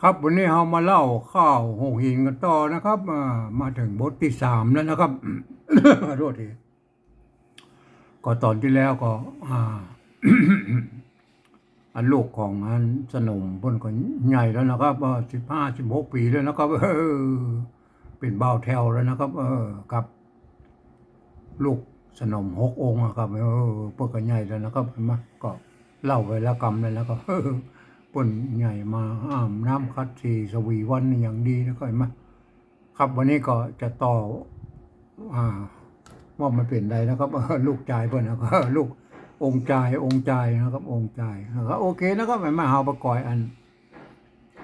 ครับวันนี้เรามาเล่าข้าวหงหินกันต่อนะครับอ่ามาถึงบทที่สามแล้วนะครับขอโทษทีก็ตอนที่แล้วก็ อ่า อันลูกของอันสนมเพิ่นก็ใหญ่แล้วนะครับสิบห้าสิบหกปีแล้วนะครับเออเป็นเบาแถวแล้วนะครับ เออกับ ลูกสนมหกองค์อะครับเออเพิ่นก็ใหญ่แล้วนะครับเห็นไหมก็เล่าไว้แล้วกรรมเลยแล้วก็ เออเพิ่นใหญ่มาอ้ามน้ำคัดสีสวีวันอย่างดีนะก็เห็นไหมครับวันนี้ก็จะต่ออ่าว่ามันเป็นใดนะครับลูกชายเพิ่อนนะครับลูกองค์ชายองค์ชายนะครับ องค์ชายนะครับโอเคนะครับเห็นไหมเฮาประกอยอัน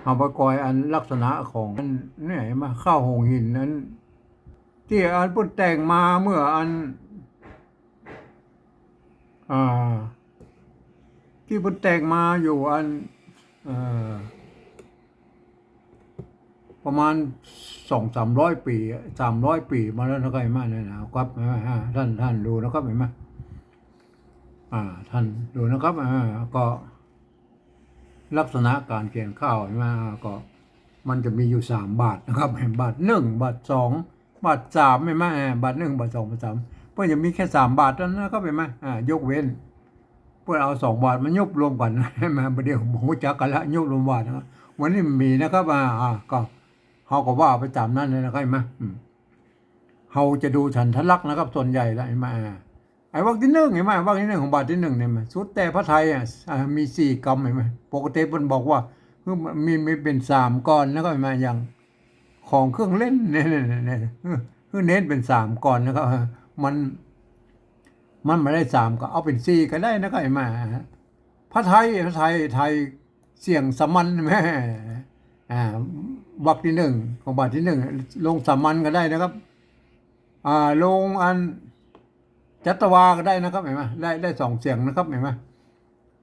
เฮาประกอยอันลักษณะของอันเนี่ยเห็นไหมข้าวหงหินนั้น ที่อันพิ่นแต่งมาเมื่ออันอ่าที่พิ่นแต่งมาอยู่อัน ประมาณสองสามร้อยปีสามร้อยปีมาแล้วนะครับเห็นไหมเนี่ยนะครับเห็นไหมฮะท่านท่านดูนะครับเห็นไหมอ่า ท่านดูนะครับอ่าก็ลักษณะการเขียนข้าวเห็นไหมก็มันจะมีอยู่สามบาทนะครับเห็นบาทหนึ่งบาทสองบาทสามไม่ไหมบาทหนึ่งบาทสองบาทสามเพื่อจะมีแค่สามบาทเท่านั้นนะครับเห็นไหมอ่ายกเว้น เพื่อเอาสองบาทมันยุบรวมกันให้มาประเดี๋ยวหมูจักกันละยุบรวมบาทนะวันนี้มันมีนะครับอ่าอ่าก็เขาก็ว่าไปตามนั้นเลยนะครับไหมอืมเขาจะดูฉันทลักนะครับ ส่วนใหญ่แล้วเห็นไหมอ่าไอ้วักที่หนึ่งเห็นไหมวักที่หนึ่งของบาทที่หนึ่งเนี่ยมันสุดแต่พระไทยอะมีสี่กรรมเห็นไหมปกติเพิ่นบอกว่าคือมีมีเป็นสามก้อนแล้วก็เห็นไหมอย่างของเครื่องเล่นเนี่ยเนี่ยเนี่ยเนี่ยคือเน้นเป็นสามก่อนนะครับมัน มันไม่ได้สามก็เอาเป็นสี่ก็ได้นะครับไอ้มาพระไทยพระไทยไทยเสียงสมันแม่อ่าวักที่หนึ่งของบาทที่หนึ่งลงสามันก็ได้นะครับอ่าลงอันจัตวาก็ได้นะครับเห็นไหมได้ได้สองเสียงนะครับเห็นไหม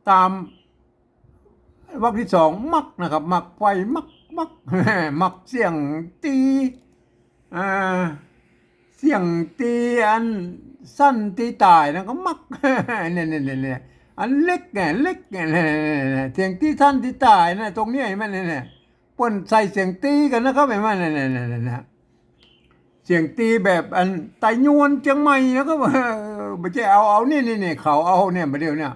ตามวรรคที่สองมักนะครับ มักไฟมักมักมักเสียงตีอ่าเสียงตีอัน สั้นตีตายนะก็มักเนี่ยเนี่ยเนี่ยอันเล็กไงเล็กไงเนี่ยเนี่ยเสียงตีสั้นตีตายนะตรงนี้เห็นไหมเนี่ยเนี่ยปนใส่เสียงตีกันนะครับเห็นไหมเนี่ยเนี่ยเนี่ยเนี่ยเสียงตีแบบอันไตยวนเชียงใหม่แล้วก็ไม่ใช่เอาเอานี่นี่นี่ยเขาเอาเนี่ยมาเดียวเนี่ย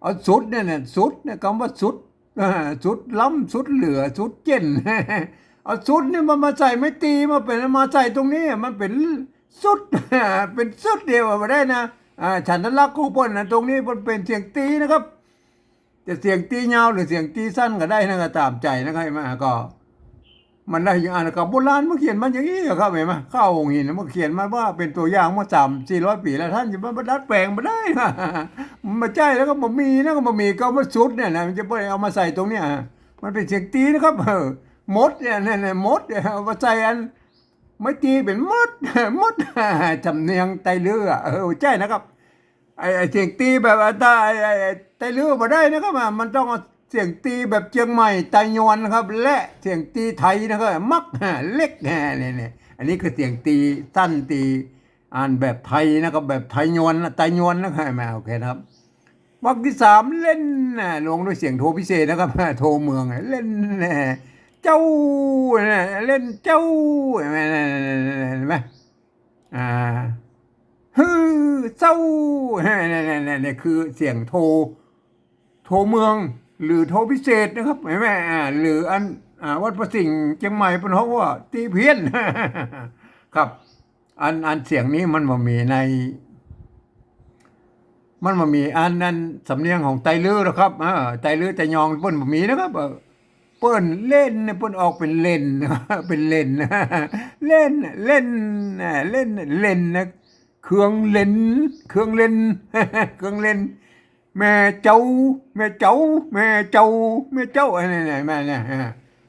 เอาสุดเนี่ยเนี่ยสุดเนี่ยคำว่าสุดสุดล้ำสุดเหลือสุดเจนเอาสุดเนี่ยมันมาใส่ไม่ตีมาเป็นมาใส่ตรงนี้มันเป็น สุด เป็นสุดเดียวมาได้นะอ่าฉันทลักษณ์ของเปิ้นนะตรงนี้มันเป็นเสียงตีนะครับ จะเสียงตียาวหรือเสียงตีสั้นก็ได้นะก็ตามใจนะครับมาก็ มันได้อย่างอ่านกับโบราณมันเขียนมันอย่างนี้อะครับเห็นไหมข้าวหงหินมันเขียนมาว่าเป็นตัวอย่างมาสามสี่ร้อยปีแล้วท่านจะมาดัดแปลงมาได้นะมันมาใจแล้วก็บ่มีนะก็บ่มีก็มาสุดเนี่ยนะมันจะไปเอามาใส่ตรงเนี้ยมันเป็นเสียงตีนะครับเออมดเนี่ยเนี่ยเนี่มดเนี่ยมาใส่อัน ไม่ตีเป็นมดมดจำเนียงไตเรือเออใช่นะครับไอเสียงตีแบบตาไอไตเรือมาได้นะครับมันต้องเสียงตีแบบเชียงใหม่ไตยวนนะครับ และเสียงตีไทยนะครับมักเล็กแน่เนี่ยเนี่ยอันนี้คือเสียงตีสั้นตีอ่านแบบไทยนะครับแบบไทยยวนไตยวนนะครับม่โอเคครับวรรคที่สามเล่นลงด้วยเสียงโทพิเศษนะครับโทเมืองเล่นน่ะ เจ้าน่ะเล่นเจ้าเห็นไหมเห็นไหมอ่าฮือเจ้าเนี่ยเนี่ยเนี่ยเนี่ยคือเสียงโทโทเมือง หรือโทพิเศษนะครับเห็นไหมอ่าหรืออันอ่าวัดประสิงห์เชียงใหม่เป็นเพราะว่า ตีเพี้ยนครับ อันอันเสียงนี้มันมามีใน มันมามีอันนั้นสำเนียงของไตลือนะครับเออไตลือแต่ยองเปิ้นบ่มีนะครับ เปิ้นเล่นเนี่ยเปิ้นออกเป็นเล่นเป็นเล่นเล่นเล่นเล่นเล่นนะเครื่องเล่นเครื่องเล่นเครื่องเล่นแม่เจ้าแม่เจ้าแม่เจ้าแม่เจ้าอะไรเนี่ยแม่เนี่ย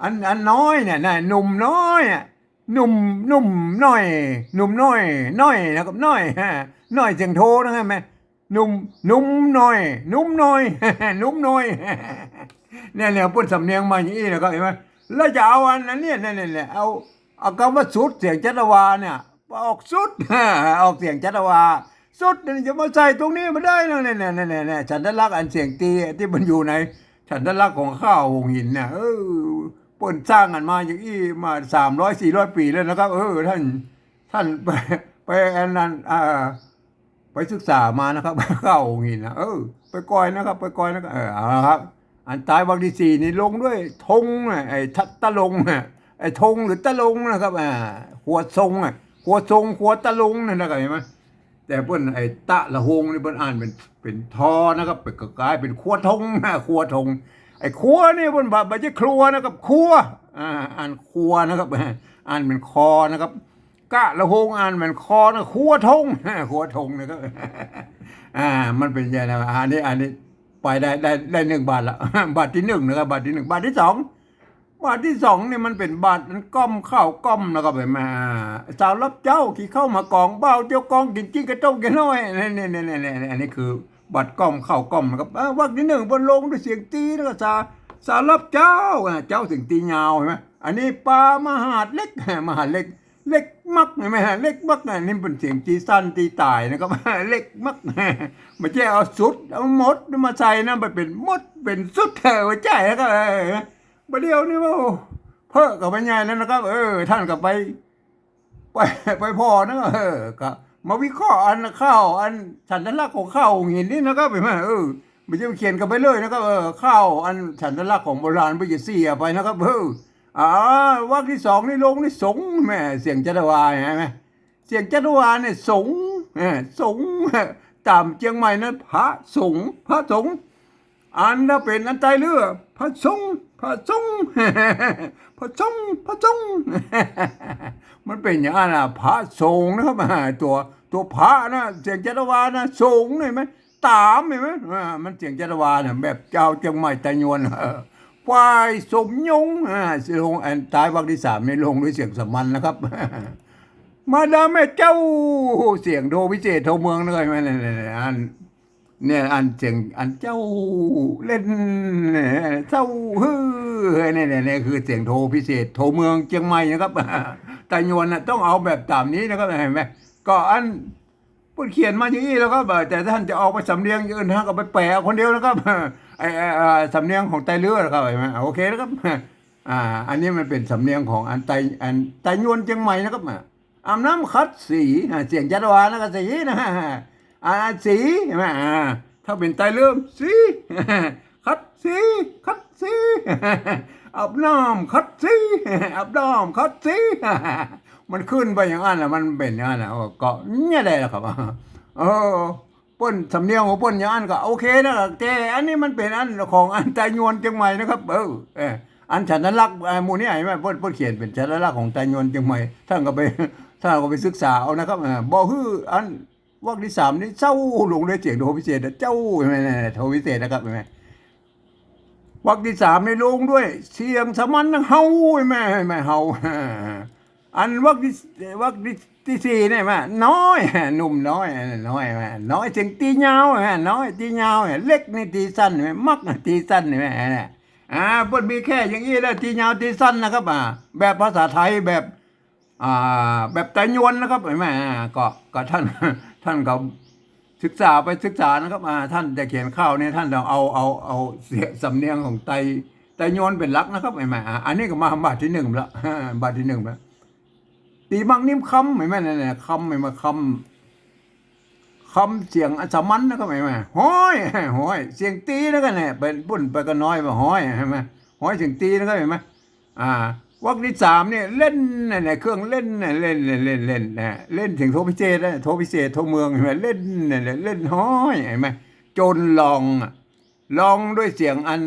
อันอันน้อยเนี่ยนะหนุ่มน้อยอะหนุ่มหนุ่มน้อยหนุ่มน้อยน้อยนะครับน้อยฮะน้อยเสียงโทนะครับแม่หนุ่มหนุ่มน้อยหนุ่มน้อยหนุ่มน้อย เนี่ยเนี่ยพูดสำเนียงมาอย่างนี้นะครับเห็นไหมแล้วจะเอาอันนั้นเนี่ยเนี่ยเนี่ยเอาเอาคำว่าสุดเสียงจัตวาเนี่ยออกสุดออกเสียงจัตวาสุดเนี่ยจะมาใส่ตรงนี้มาได้นะเนี่ยเนี่ยเนี่ยเนี่ยฉันทลักอันเสียงตีที่มันอยู่ในฉันทลักของข้าวหงหินเนี่ยเออปนสร้างกันมาอย่างอี้มาสามร้อยสี่ร้อยปีแล้วนะครับ เออท่านท่านไปไปอันนั้นอ่าไปศึกษามานะครับเข้าองหินนะเออ ไปกอยนะครับ ไปกอยนะครับเออเอาละครับ อันตายวังที่สี่นี่ลงด้วยธงไอ้ทัตตะลงไอ้ธงหรือตะลงนะครับอ่าขวทรงอะขวทรงขวตะลงนั่นนะครับเห็นไหมแต่เพิ่อนไอ้ตะละหงนี่เพิ่อนอ่านเป็นเป็นทอนะครับเป็นกกลายเป็นขัวดทงนะขวดทง ไอ้ครัวนี่เพิ่อนบ่บ่ใช่ครัวนะครับครัวอ่าอ่านครัวนะครับอ่านเป็นคอนะครับกะละหงอ่านเป็นคอนะครัวทงครัวทงนะครับอ่ามันเป็นยังไงนะอันนี้อันนี้ ไปได้ได้ได้หนึ่งบาทละ บาทที่หนึ่งนะครับบาทที่หนึ่งบาทที่สองบาทที่สองนี่มันเป็นบาทมันก้มเข้าก้มนะครับไปมาสาวรับเจ้าขี่เข้ามากองเบ้าเจ้ากองกินจิ้งกระต้งกันน้อยนี่นี่นี่นี่นี่อันนี้คือบัตรก้มเข้าก้มนะครับวักที่หนึ่งบนลงด้วยเสียงตีแล้วก็สาสาวรับเจ้าเจ้าถึงตียาวเห็นไหมอันนี้ปลามหาดเล็กมหาดเล็ก เล็กมักเห็นไหมฮะเล็กมักนะนี่เป็นเสียงตีสั้นตีตายนะครับ เล็กมักไม่ใช่เอาสุดเอามดมาใส่นะมันเป็นมดเป็นสุดเถอะไม่ใช่แล้วก็ประเดี๋ยวนี้ว่าเพิ่อกับไปใหญ่แล้วนะครับ เออ ท่านก็ไป ไปไปพอนะเออก็มาวิเคราะห์อันข้าวอันฉันลักษณ์ของข้าวหินนี่นะครับเห็นไหมเออไม่ใช่เขียนกันไปเลยนะครับเออข้าวอันฉันลักษณ์ของโบราณไปจะเสียไปนะครับเออ อ่าวักที่สองนี่ลงนี่สงแม่เสียงจัตวาเห็นไหมเสียงจัตวาเนี่ยสงเออสงตามเชียงใหม่นั้นพระสงฆ์พระสงฆ์อันนั้นเป็นอันใจเรือพระสงฆ์พระสงฆ์พระสงฆ์พระสงฆ์มันเป็นอย่างนั้นะพระสงฆ์นะครับอ่าตัวตัวพระนะเสียงจัตวานะสงฆ์เห็นไหมตามเห็นไหมมันเสียงจัตวาเนี่ยแบบเจ้าเจียงใหม่ตะยวนเออ ฝ่ายสมยงอ่าเสียงอันตายวักที่สามในลงด้วยเสียงสมันนะครับ มาดามแม่เจ้าเสียงโทพิเศษโทเมืองเลยไหมเนี่ยเนี่ยอันเนี่ยอันเสียงอันเจ้าเล่นเจ้าฮือเนี่ยเนี่ยเนี่ยคือเสียงโทพิเศษโทเมืองเชียงใหม่นะครับแต่ยวนน่ะต้องเอาแบบตามนี้นะครับเห็นไหมก็อัน พูดเขียนมาอย่างนี้แล้วก็แต่ท่านจะออกไปสำเนียงอื่นท่านก็ไปแปลคนเดียวนะครับไอ้ไอ้ไอ้สำเนียงของไตเลือนะครับเห็นไหมโอเคนะครับอ่าอันนี้มันเป็นสำเนียงของอันไตอันไตยวนเชียงใหม่นะครับอาบน้ำคัดสีเสียงจัตวานะก็สีนะอ่าสีเห็นไหมอ่าถ้าเป็นไตเลื่อมสีคัดสีคัดสีอาบน้ำคัดสีอาบน้ำคัดสี มันขึ้นไปอย่างนั้นแหละมันเป็นอย่างนั้นแหละก็เนี่ยได้แหละครับเออป้นสำเนียงของป้นอย่างนั้นก็โอเคนะแต่อันนี้มันเป็นอันของอันไตยวนเชียงใหม่นะครับ เออเอออันฉันลักมูนี่ไอ้แม่ป้นป้นเขียนเป็นฉันลักของไตยวนเชียงใหม่ท่านก็ไปท่านก็ไปศึกษาเอานะครับเออบ่ฮืออันวรรคที่สามนี่เจ้าลงด้วยเสียงโทพิเศษนะเจ้าใช่ไหมเนี่ยโทพิเศษนะครับใช่ไหมวรรคที่สามในลงด้วย เสียงสมันเฮาแม่แม่เฮา อันวรรคที่วรรคที่สี่เนี่ยม่น้อยหนุ่มน้อยน้อยม่น้อยเสียงตียาวแม่น้อยตียาวเล็กนี่ตีสั้นแม่มักนี่ตีสั้นแม่เนี่ยอ่าเพิ่นมีแค่อย่างนี้แหละตียาวตีสั้นนะครับอ่าแบบภาษาไทยแบบอ่าแบบไตยวนนะครับแม่ก็ก็ท่านท่านก็ศึกษาไปศึกษานะครับอ่าท่านจะเขียนข้าวเนี่ยท่านต้องเอาเอาเอาเสียสำเนียงของไตไตโยนเป็นหลักนะครับไอ้แม่อ่าอันนี้ก็มาบาทที่หนึ่งแล้วบาทที่หนึ่งแล้ว ตีมังนิ่มคำไอ้แม่เนี่ยเนี่ยคำไอ้มาคำคำเสียงอัศมันนะครับไอ้แม่ห้อยห้อยเสียงตีนะกันเนี่ยเป็นปุ่นไปก็น้อยมาห้อยใช่ไหมห้อยเสียงตีนะครับเห็นไหมอ่าวักที่สามเนี่ยเล่นเนี่ยเครื่องเล่นเนี่ยเล่นเล่นเล่นเล่นนะเล่นถึงโทพิเศษนะโทพิเศษโทเมืองเห็นไหมเล่นเนี่ยเล่นห้อยเห็นไหมจนลองลองด้วยเสียงอัน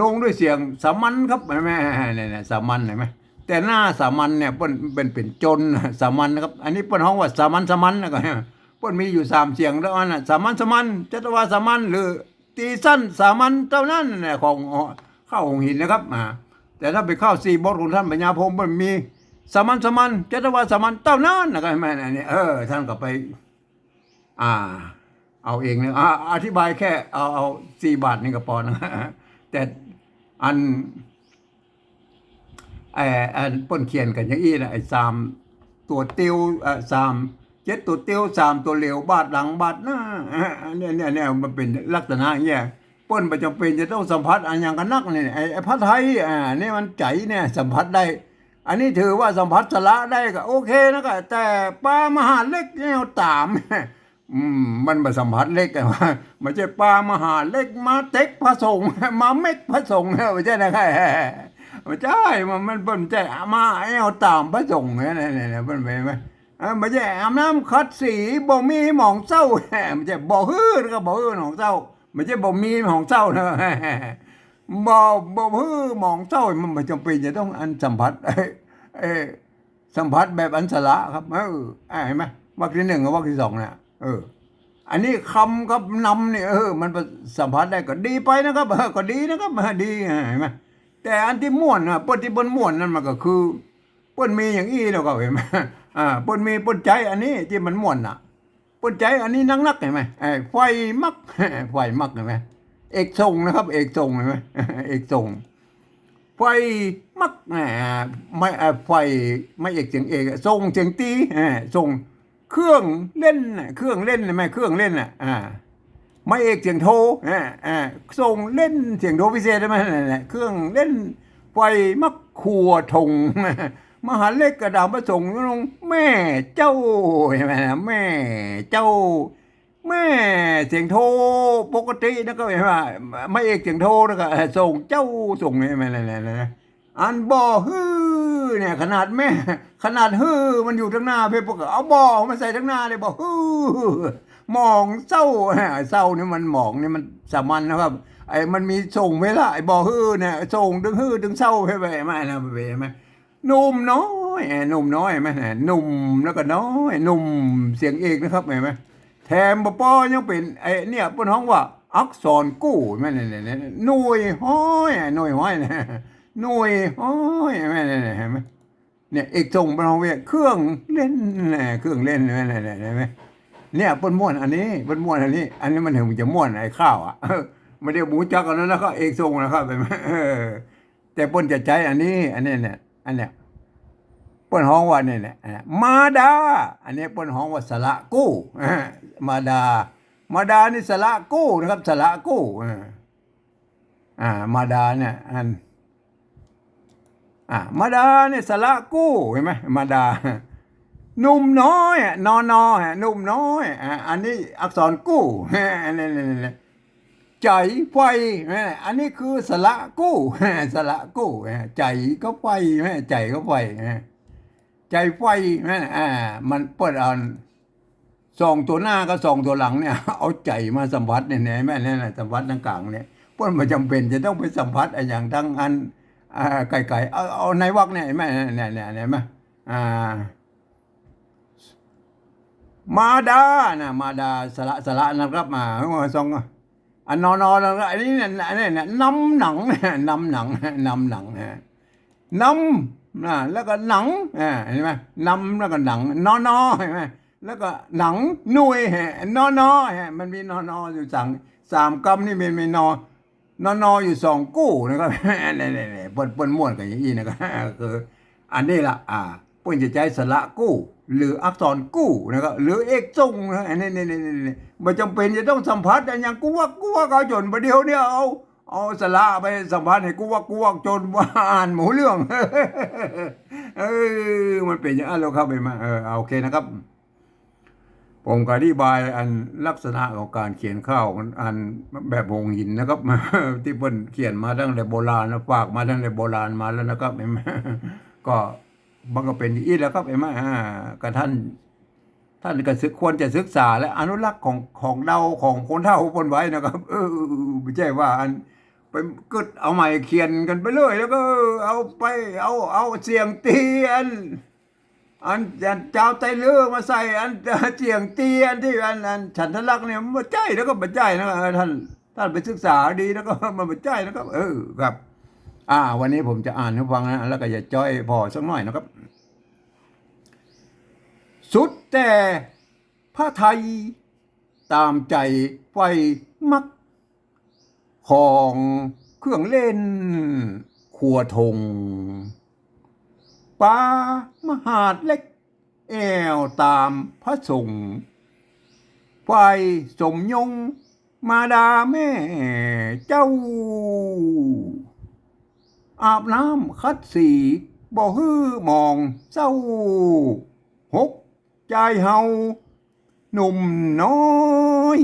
ลงด้วยเสียงสามัญครับเห็นไหมเนี่ยเนี่ยสามัญเห็นไหม แต่หน้าสามัญเนี่ยเปิ้นเป็นเป็นจนสามัญนะครับ อันนี้เปิ้นห้องว่าสามัญสามัญนะครับเปิ้นมีอยู่สามเสียงแล้วอันน่ะสามัญสามัญจัตวาสามัญหรือตีสั้นสามัญเท่านั้นเนี่ยของข้าวหงหินนะครับอ่าแต่ถ้าไปเข้าสี่บทของท่านปัญญาพรหมมันมีสามัญสามัญจัตวาสามัญเท่านั้นนะครับเนไหมอันนี้เออท่านก็ไป อ่า เอาเองนะอ่าอธิบายแค่เอาเอาสี่บาทนี่ก็พอนะแต่อัน ไอ้อันป้นเขียนกันอย่างอี้นะไอ้สามตัวเตียวเอ่อสามเจ็ดตัวเตียวสามตัวเหลวบาทหลังบาทหน้าอ่าเนี่ยเนี่ยเนี่ยมันเป็นลักษณะอย่างเงี้ยป้นประจำเป็นจะต้องสัมผัสอันอย่างกันนักเนี่ยไอ้พระไทยอ่านี่มันใจเนี่ยสัมผัสได้ อันนี้ถือว่าสัมผัสสละได้ก็โอเคนะก็แต่ปลามหาเล็กเนี่ยเอาตามอืมมันมาสัมผัสเล็กอะว่าไม่ใช่ปลามหาเล็กมาเต็กพระสงฆ์มาเม็กพระสงฆ์ไม่ใช่นะครับไม่ ใช่มันมันเป็นไม่ใช่มาเอาตามพระสงฆ์เนี่ยเนี่ยเนี่ยเป็นไปไหมไม่ใช่อาบน้ำคัดสีบ่มีหมองเศร้าไม่ใช่บ่ฮื้อก็บ่ฮื้อหมองเศร้าไม่ใช่บ่มีหมองเศร้านะบ่บ่ฮื้อหมองเศร้ามันไม่จำเป็นจะต้องอันสัมผัสเอ้ยเอ้ยสัมผัสแบบอันสละครับเออเห็นไหมวรรคที่หนึ่งกับวรรคที่สองเนี่ยเออ อันนี้คำกับนำเนี่ยเออ มันสัมผัสได้ก็ดีไปนะครับเออก็ดีนะครับเออดีเห็นไหม แต่อันที่ม่วนนะเปิ้นที่เปิ้นม่วนนั่นมันก็คือเปิ้นมีอย่างอี้แล้วก็เห็นไหมอ่าเปิ้นมีเปิ้นใจอันนี้ที่มันม่วนน่ะเปิ้นใจอันนี้นักนักเห็นไหมไอ้ไฟมักไฟมักเห็นไหมเอกทรงนะครับ เอกทรงเห็นไหมเอกทรงไฟมักไม่ไฟไม่เอกเสียงเอกทรงเสียงตีทรงเครื่องเล่นเครื่องเล่นน่ะไหมเครื่องเล่นน่ะอ่า ไม่เอกเสียงโทอ่าอ่าส่งเล่นเสียงโทพิเศษได้ไหมเครื่องเล่นไฟมักขัวทงมหาเล็กกระดาษประสงค์ลงแม่เจ้าเห็นไหมนะแม่เจ้า แม่เสียงโทปกตินะก็เห็นว่าไม่เอกเสียงโทนะก็ส่งเจ้าส่งนี่ไหมนะนะอันบ่อฮือเนี่ยขนาดแม่ ขนาดฮือมันอยู่ทั้งหน้าเพื่อก็เอาบ่อมาใส่ทั้งหน้าเลยบ่ฮือ หมองเศร้าเศร้านี่มันหมองนี่มันสามัญนะครับ ไอ้มันมีส่งเวลาไอ้บ่อฮือเนี่ยส่งดึงฮือดึงเศร้าให้ไปมานะไปไหมหนุ่มน้อยหนุ่มน้อยไหมหนุ่มแล้วก็น้อยหนุ่มเสียงเอกนะครับเห็นไหมแถมบ่ปอยังเป็นไอ้เนี่ยเปิ้นฮ้องว่า อักษรกู้แม่นเนี่ยหน่วยห้อยหน่วยห้อยนะหน่วยโอ้ยแม่เนี่ยเห็นไหมเนี่ยเอกทรงเป็นของเวียเครื่องเล่นน่ะเครื่องเล่นแม่เนี่ยเห็นไหม เนี่ยเปิ้นม่วนอันนี้เปิ้นม่วนอันนี้ อันนี้มันถึงจะม่วนไอ้ข้าวอะไม่ได้หมูจักอันนั้นแล้วก็เอกทรงนะครับเห็นแต่เปิ้นจะใจอันนี้ อันนี้เนี่ยอันเนี้ยเปิ้นฮ้องว่าเนี่ยเนี่ยมาดา อันนี้เปิ้นฮ้องว่าสละกู้มาดา มาดานี่สละกู้นะครับสละกู้อ่า มาดาเนี่ยอันอะมาดาเนี่ยสละกู้เห็นไหมมาดา หนุ่มน้อยอะนอนอฮะหนุ่มน้อยอะอันนี้อักษรกู้อันนี้นี่ใจไฟแม่อันนี้คือสละกู้สละกู้ใจก็ไฟแม่ใจก็ไฟใจไฟแม่อ่ามันเปิดเอาสองตัวหน้าก็สองตัวหลังเนี่ย เอาใจมาสัมผัสเนี่ยแม่เนี่ยสัมผัสทั้งกลางเนี่ยเปิ้นไม่จำเป็นจะต้องไปสัมผัสไอ้อย่างทั้งอันไอ่ไก่เอาเอาในวักเนี่ยเห็นไหมเนี่ยเนี่ยเนี่ยไหมอ่า มาดานะมาดาสละสละนะครับมาเมื่อสองอันนอนอนแล้วอันนี้เนี่ยอันนี้เนี่ยน้ำหนังน้ำหนังน้ำหนังน้ำนะแล้วก็หนังเห็นไหมน้ำแล้วก็หนังนอนอเห็นไหมแล้วก็หนังหน่วยนอนอมันมีนอนออยู่สั่งสามกำนี่มีมีนอนอนออยู่สองกู้นะครับนี่ๆๆเปิ้นเปิ้นม่วนกันอย่างนี้นะครับคืออันนี้ละอ่า เปิ้นจะใช้สระกู้ หรืออักษรกู้นะครับหรือเอกจงนะนนี้นี่นี่นี่ไม่จำเป็นจะต้องสัมผัสอันย่างกูว่ากูว่าเขาจนประเดี๋ยวเนี่ยเอาเอาสระไปสัมผัสให้กูว่ากูว่าจนว่าอ่านหมูเรื่อง เออ มันเป็นอย่างนั้นแล้วครับไปมาเออเอาโอเคนะครับ ผมก็อธิบายอันลักษณะของการเขียนข้าวอันแบบหงหินนะครับ ที่เพิ่นเขียนมาตั้งแต่โบราณนะฝากมาตั้งแต่โบราณมาแล้วนะครับก็ มันก็เป็นอีแล้วครับเห็ไหมอ่าก็ท่าน ท่านก็ศึกควรจะศึกษา และอนุรักษ์ของของเราของคนเฒ่าคนไว้นะครับ เออไม่ใช่ว่าอันไปกึดเอาใหม่เขียนกันไปเลยแล้วก็ เอาไป เอาเอาเสียงเตียนอันอันเจ้าไตเลือมาใส่อันเจียงเตียนที่อันอันฉันทลักษณ์เนี่ยมันบ่ใจแล้วก็บ่ใจนะครับท่านท่านไปศึกษาดีแล้วก็มันบ่ใจนะครับ เออครับ อ่า วันนี้ผมจะอ่านให้ฟังนะ แล้วก็จะจ้อยพอสักหน่อยนะครับ สุดแต่พระไทย ตามใจไฟมัก ของเครื่องเล่นครัวทงปลามหาดเล็ก แอวตามพระสงฆ์ไฟสมยงมาดาแม่เจ้า อาบน้ำคัดสีบ่ฮื้อมองเศร้าหกใจเฮาหนุ่มน้อย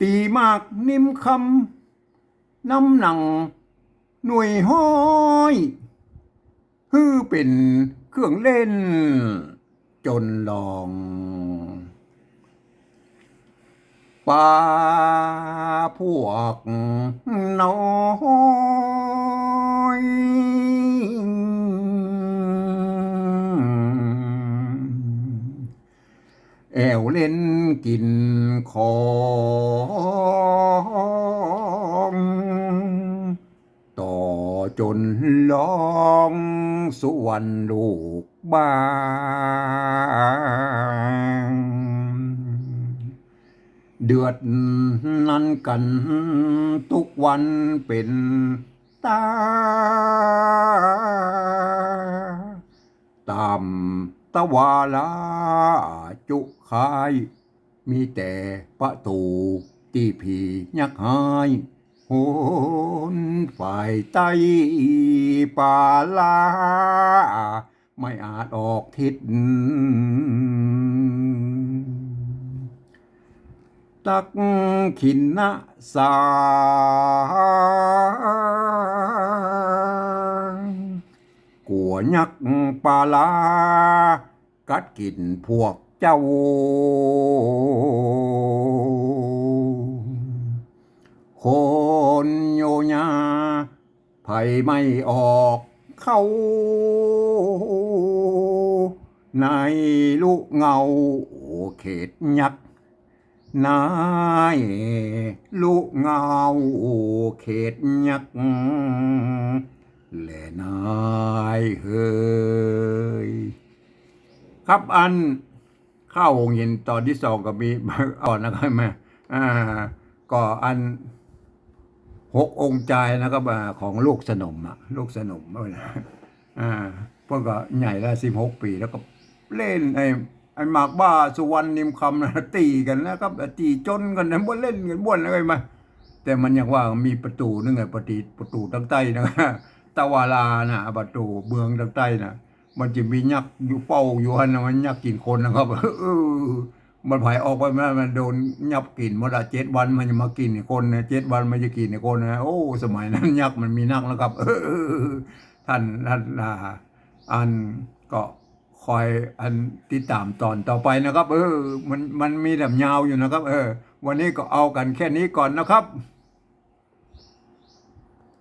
ตีมากนิ่มคำน้ำหนัง หน่วยห้อยฮือเป็นเครื่องเล่น จนลองปา พวกน้อยแอวเล่นกินของต่อจนลองสุวรรณลูกบ้าน เดือดนั้นกันทุกวันเป็นตา ตามตะวาลาจุคาย มีแต่ประตูที่ผียักหายโหนฝ่ายใต้ป่าลา ไม่อาจออกทิศ ตักขินนะสางกัวยักษ์ปลาลา กัดกินพวกเจ้า คนโยญาไผไม่ออกเข้า ในลูกเงาเขตยักษ นายลูกเงาเขตยักษ์และนายเฮยครับอันข้าวงเย็นตอนที่สองก็มีอ่อนนะครับม่อ่าก็อันหกองค์ใจนะครับอ่าของลูกสนมอะลูกสนมด้วยนะอ่าพวกก็ใหญ่แล้วสิบหกปีแล้วก็เล่นไอ้ ไอ้หมากบ้าสุวรรณนิมคำนะตีกันนะครับตีจนกันนะบ่เล่นกันบ่นอะไรมาแต่มันยังว่ามีประตูนึงไงประตูประตูทางใต้นะตะวาลานะประตูเมืองทางใต้นะมันจะมียักษ์อยู่เป้าอยู่หันนะมันยักษ์กินคนนะครับเออมันผายออกไปมันมันโดนยับกินมาละเจ็ดวันมันจะมากินคนนะเจ็ดวันมันจะกินคนนะโอ้ สมัยนั้นยักษ์มันมีนักแล้วครับ เออท่านท่านอ่าอันก็ คอยอันติดตามตอนต่อไปนะครับ เออ มันมันมีแบบยาวอยู่นะครับ เออ วันนี้ก็เอากันแค่นี้ก่อนนะครับ